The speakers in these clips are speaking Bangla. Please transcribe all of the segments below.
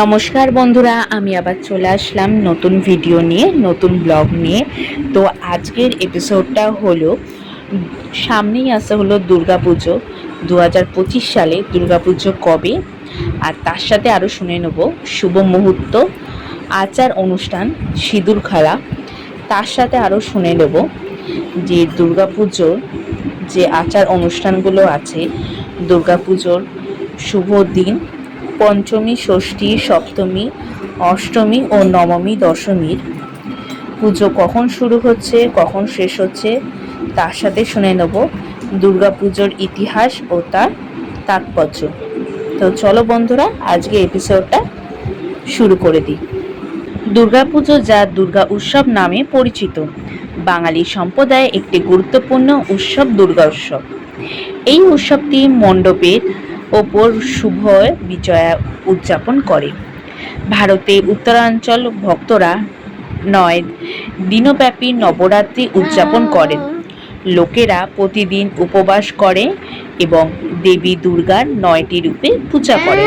নমস্কার বন্ধুরা, আমি আবার চলে আসলাম নতুন ভিডিও নিয়ে, নতুন ব্লগ নিয়ে। তো আজকের এপিসোডটা হলো, সামনেই আসা হলো দুর্গাপুজো দু হাজার পঁচিশ সালে দুর্গাপুজো কবে? আর তার সাথে আরও শুনে নেব, শুভ মুহূর্ত, আচার অনুষ্ঠান, সিঁদুর খেলা। তার সাথে আরও শুনে নেব যে দুর্গাপুজোর যে আচার অনুষ্ঠানগুলো আছে, দুর্গাপুজোর শুভ দিন পঞ্চমী, ষষ্ঠী, সপ্তমী, অষ্টমী ও নবমী, দশমীর। পুজো কখন শুরু হচ্ছে, কখন শেষ হচ্ছে, তার সাথে শুনে নেব দুর্গাপুজোর ইতিহাস ও তার তাৎপর্য। তো চলো বন্ধুরা, আজকে এপিসোডটা শুরু করে দিই। দুর্গাপুজো যা দুর্গা উৎসব নামে পরিচিত। বাঙালি সম্প্রদায়ে একটি গুরুত্বপূর্ণ উৎসব দুর্গা উৎসব। এই উৎসবটি মণ্ডপের ওপর শুভ বিজয়া উদযাপন করে। ভারতে উত্তরাঞ্চল ভক্তরা নয়, দিনব্যাপী নবরাত্রি উদযাপন করেন। লোকেরা প্রতিদিন উপবাস করে এবং দেবী দুর্গার নয়টি রূপে পূজা করে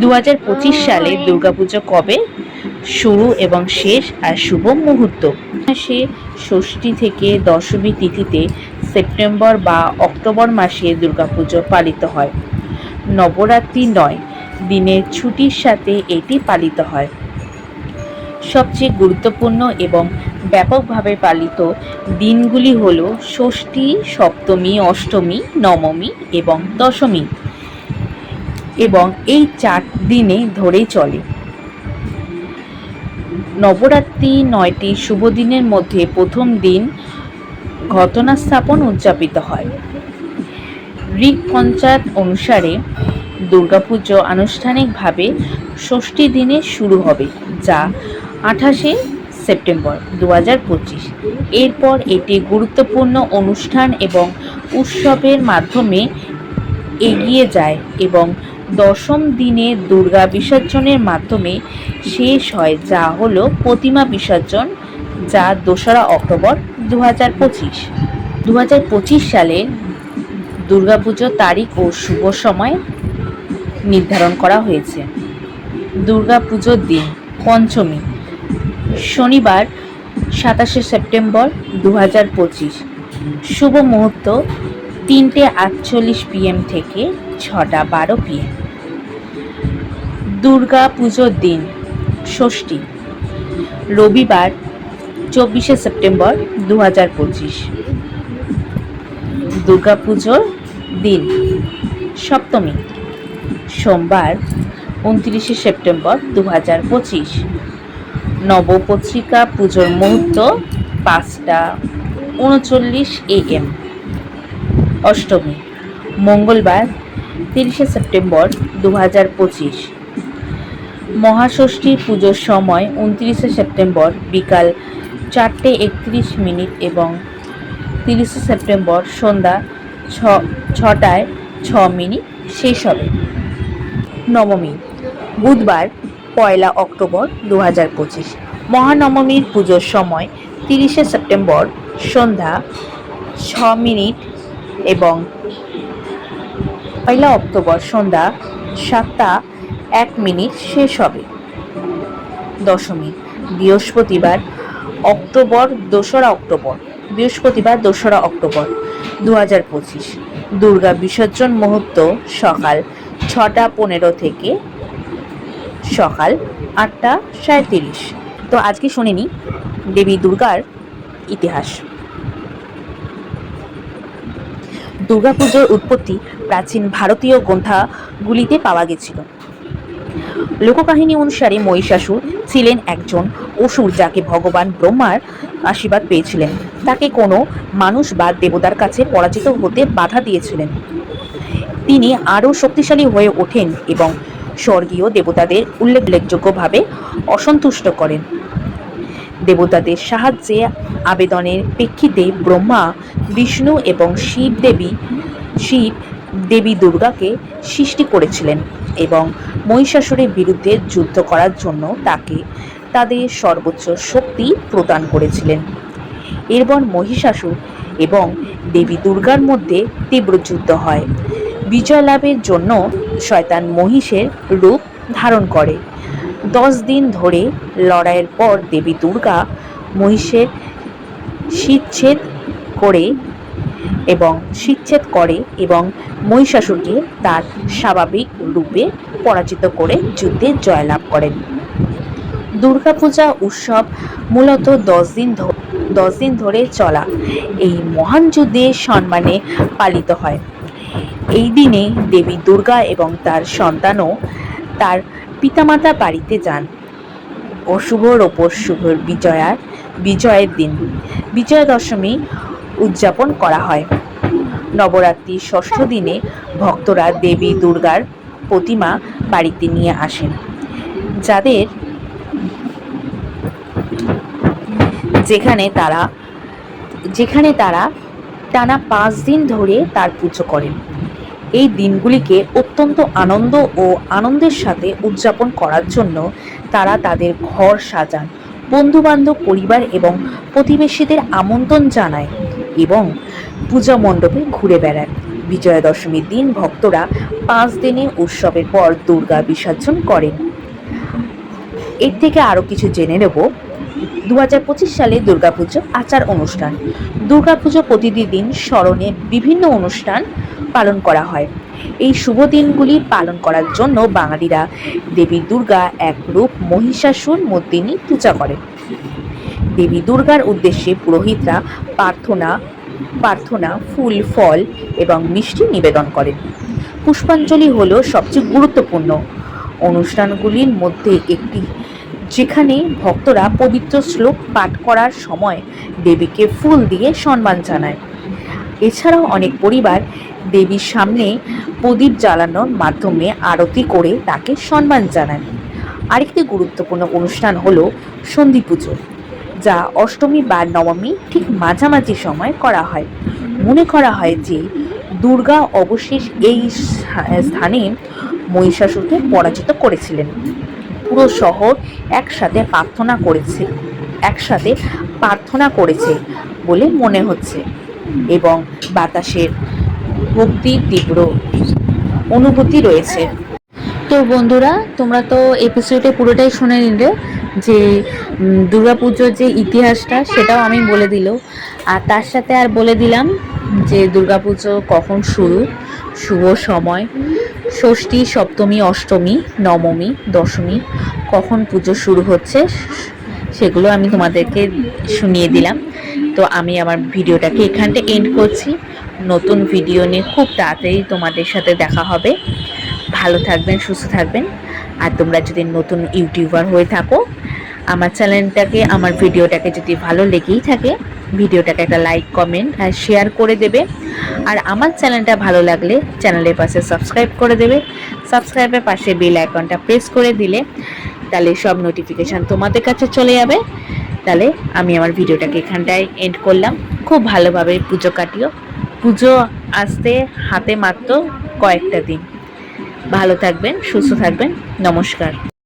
দু হাজার পঁচিশ সালে দুর্গাপুজো কবে? শুরু এবং শেষ আর শুভ মুহূর্ত। মাসে ষষ্ঠী থেকে দশমী তিথিতে সেপ্টেম্বর বা অক্টোবর মাসে দুর্গাপুজো পালিত হয়। নবরাত্রি নয়, দিনের ছুটির সাথে এটি পালিত হয়। সবচেয়ে গুরুত্বপূর্ণ এবং ব্যাপকভাবে পালিত দিনগুলি হল ষষ্ঠী, সপ্তমী, অষ্টমী, নবমী এবং দশমী এবং এই চার দিনে ধরে চলে। নবরাত্রি নয়টি শুভ দিনের মধ্যে প্রথম দিন ঘটনা স্থাপন উদযাপিত হয়। ঋক পঞ্চায়েত অনুসারে দুর্গাপুজো আনুষ্ঠানিকভাবে ষষ্ঠী দিনে শুরু হবে, যা আঠাশে সেপ্টেম্বর দু হাজার পঁচিশ। এরপর এটি গুরুত্বপূর্ণ অনুষ্ঠান এবং উৎসবের মাধ্যমে এগিয়ে যায় এবং দশম দিনে দুর্গা বিসর্জনের মাধ্যমে শেষ হয় যা হলো প্রতিমা বিসর্জন, যা দোসরা অক্টোবর দু হাজার পঁচিশ। দু হাজার পঁচিশ সালে দুর্গাপুজোর তারিখ ও শুভ সময় নির্ধারণ করা হয়েছে। দুর্গাপুজোর দিন পঞ্চমী, শনিবার সাতাশে সেপ্টেম্বর দু হাজার পঁচিশ। শুভ মুহূর্ত তিনটে আটচল্লিশ পিএম থেকে ছটা বারো পিএম দুর্গা পুজোর দিন, ষষ্ঠী, রবিবার, চব্বিশে সেপ্টেম্বর দু হাজার পঁচিশ। দুর্গা পুজোর দিন, সপ্তমী, সোমবার, উনত্রিশে সেপ্টেম্বর দু হাজার পঁচিশ। নবপত্রিকা পুজোর মুহূর্ত পাঁচটা উনচল্লিশ এএম অষ্টমী, মঙ্গলবার, তিরিশে সেপ্টেম্বর দু হাজার পঁচিশ। মহাষষ্ঠী পুজোর সময় উনত্রিশে সেপ্টেম্বর বিকাল চারটে একত্রিশ মিনিট এবং তিরিশে সেপ্টেম্বর সন্ধ্যা ছ, ছটায় ছ মিনিট শেষ হবে। নবমী, বুধবার, পয়লা অক্টোবর দু হাজার পঁচিশ। মহানবমীর পুজোর সময় তিরিশে সেপ্টেম্বর সন্ধ্যা ছ মিনিট এবং পয়লা অক্টোবর সন্ধ্যা সাতটা এক মিনিট শেষ হবে। দশমী, বৃহস্পতিবার অক্টোবর, দোসরা অক্টোবর, বৃহস্পতিবার, দোসরা অক্টোবর দু হাজার পঁচিশ, দুর্গা বিসর্জন মুহূর্ত সকাল ছটা পনেরো থেকে সকাল আটটা সাঁত্রিশ তো আজকে শুনে নিই দেবী দুর্গার ইতিহাস। দুর্গাপুজোর উৎপত্তি প্রাচীন ভারতীয় গ্রন্থাগুলিতে পাওয়া গেছিল। লোককাহিনী অনুসারে মহিষাসুর ছিলেন একজন অসুর যাকে ভগবান ব্রহ্মার আশীর্বাদ পেয়েছিলেন। তাকে কোনো মানুষ বা দেবতার কাছে পরাজিত হতে বাধা দিয়েছিলেন। তিনি আরও শক্তিশালী হয়ে ওঠেন এবং স্বর্গীয় দেবতাদের উল্লেখযোগ্যভাবে অসন্তুষ্ট করেন। দেবতাদের সাহায্যে আবেদনের প্রেক্ষিতে ব্রহ্মা, বিষ্ণু এবং শিব দেবী শিব দেবী দুর্গাকে সৃষ্টি করেছিলেন এবং মহিষাসুরের বিরুদ্ধে যুদ্ধ করার জন্য তাকে তাদের সর্বোচ্চ শক্তি প্রদান করেছিলেন। এরপর মহিষাসুর এবং দেবী দুর্গার মধ্যে তীব্র যুদ্ধ হয়। বিজয় লাভের জন্য শয়তান মহিষের রূপ ধারণ করে। দশ দিন ধরে লড়াইয়ের পর দেবী দুর্গা মহিষের শিরচ্ছেদ করে এবং শিরচ্ছেদ করে এবং মহিষাসুরকে তার স্বাভাবিক রূপে পরাজিত করে যুদ্ধে জয়লাভ করেন। দুর্গাপূজা উৎসব মূলত দশ দিন দশ দিন ধরে চলা। এই মহান যুদ্ধে সম্মানে পালিত হয়। এই দিনে দেবী দুর্গা এবং তার সন্তানও তার পিতামাতা বাড়িতে যান। অশুভর ওপর শুভর বিজয়ার বিজয়ের দিন। বিজয়া দশমী উদযাপন করা হয়। নবরাত্রির ষষ্ঠ দিনে ভক্তরা দেবী দুর্গার প্রতিমা বাড়িতে নিয়ে আসেন। যাদের যেখানে তারা যেখানে তারা টানা পাঁচ দিন ধরে তার পুজো করেন। এই দিনগুলিকে অত্যন্ত আনন্দ ও আনন্দের সাথে উদযাপন করার জন্য তারা তাদের ঘর সাজান। বন্ধুবান্ধব পরিবার এবং প্রতিবেশীদের আমন্ত্রণ জানায় এবং পূজা মণ্ডপে ঘুরে বেড়ায়। বিজয়া দশমীর দিন ভক্তরা পাঁচ দিনে উৎসবের পর দুর্গা বিসর্জন করেন। এর থেকে আরও কিছু জেনে নেব। দু হাজার পঁচিশ সালে দুর্গাপুজো আচার অনুষ্ঠান। দুর্গাপুজো প্রতিটি দিন স্মরণে বিভিন্ন অনুষ্ঠান পালন করা হয়। এই শুভ দিনগুলি পালন করার জন্য বাঙালিরা দেবী দুর্গা এক রূপ মহিষাসুর মর্দিনী পূজা করে। দেবী দুর্গার উদ্দেশ্যে পুরোহিতরা প্রার্থনা প্রার্থনা, ফুল, ফল এবং মিষ্টি নিবেদন করেন। পুষ্পাঞ্জলি হলো সবচেয়ে গুরুত্বপূর্ণ। অনুষ্ঠানগুলির মধ্যে একটি যেখানে ভক্তরা পবিত্র শ্লোক পাঠ করার সময় দেবীকে ফুল দিয়ে সম্মান জানায়। এছাড়াও অনেক পরিবার দেবীর সামনে প্রদীপ জ্বালানোর মাধ্যমে আরতি করে তাকে সম্মান জানান আরেকটি গুরুত্বপূর্ণ অনুষ্ঠান হলো সন্ধি পুজো, যা অষ্টমী বা নবমী ঠিক মাঝামাঝি সময় করা হয়। মনে করা হয় যে দুর্গা অবশেষ এই স্থানে মহিষাসুরকে পরাজিত করেছিলেন। পুরো শহর একসাথে প্রার্থনা করেছে, একসাথে প্রার্থনা করেছে বলে মনে হচ্ছে এবং বাতাসের ভক্তির তীব্র অনুভূতি রয়েছে। তো বন্ধুরা, তোমরা তো এপিসোডে পুরোটাই শুনে নিলে যে দুর্গাপুজোর যে ইতিহাসটা, সেটাও আমি বলে দিল। আর তার সাথে আর বলে দিলাম যে, দুর্গাপুজো কখন শুরু? শুভ সময়। ষষ্ঠী, সপ্তমী, অষ্টমী, নবমী, দশমী, কখন পুজো শুরু হচ্ছে সেগুলো আমি তোমাদেরকে শুনিয়ে দিলাম। তো আমি আমার ভিডিওটাকে এখানটা এন্ড করছি। নতুন ভিডিও নিয়ে খুব তাড়াতাড়ি তোমাদের সাথে দেখা হবে। ভালো থাকবেন, সুস্থ থাকবেন। আর তোমরা যদি নতুন ইউটিউবার হয়ে থাকো, আমার চ্যানেলটাকে, আমার ভিডিওটাকে যদি ভালো লেগেই থাকে ভিডিওটাকে একটা লাইক কমেন্ট আর শেয়ার করে দেবে। আর আমার চ্যানেলটা ভালো লাগলে চ্যানেলের পাশে সাবস্ক্রাইব করে দেবে। সাবস্ক্রাইবের পাশে বেল আইকনটা প্রেস করে দিলে তাহলে সব নোটিফিকেশান তোমাদের কাছে চলে যাবে। তাহলে আমি আমার ভিডিওটাকে এখানটায় এন্ড করলাম। খুব ভালোভাবে পুজো কাটিও। পুজো আসতে হাতে মাত্র কয়েকটা দিন। ভালো থাকবেন, সুস্থ থাকবেন। নমস্কার।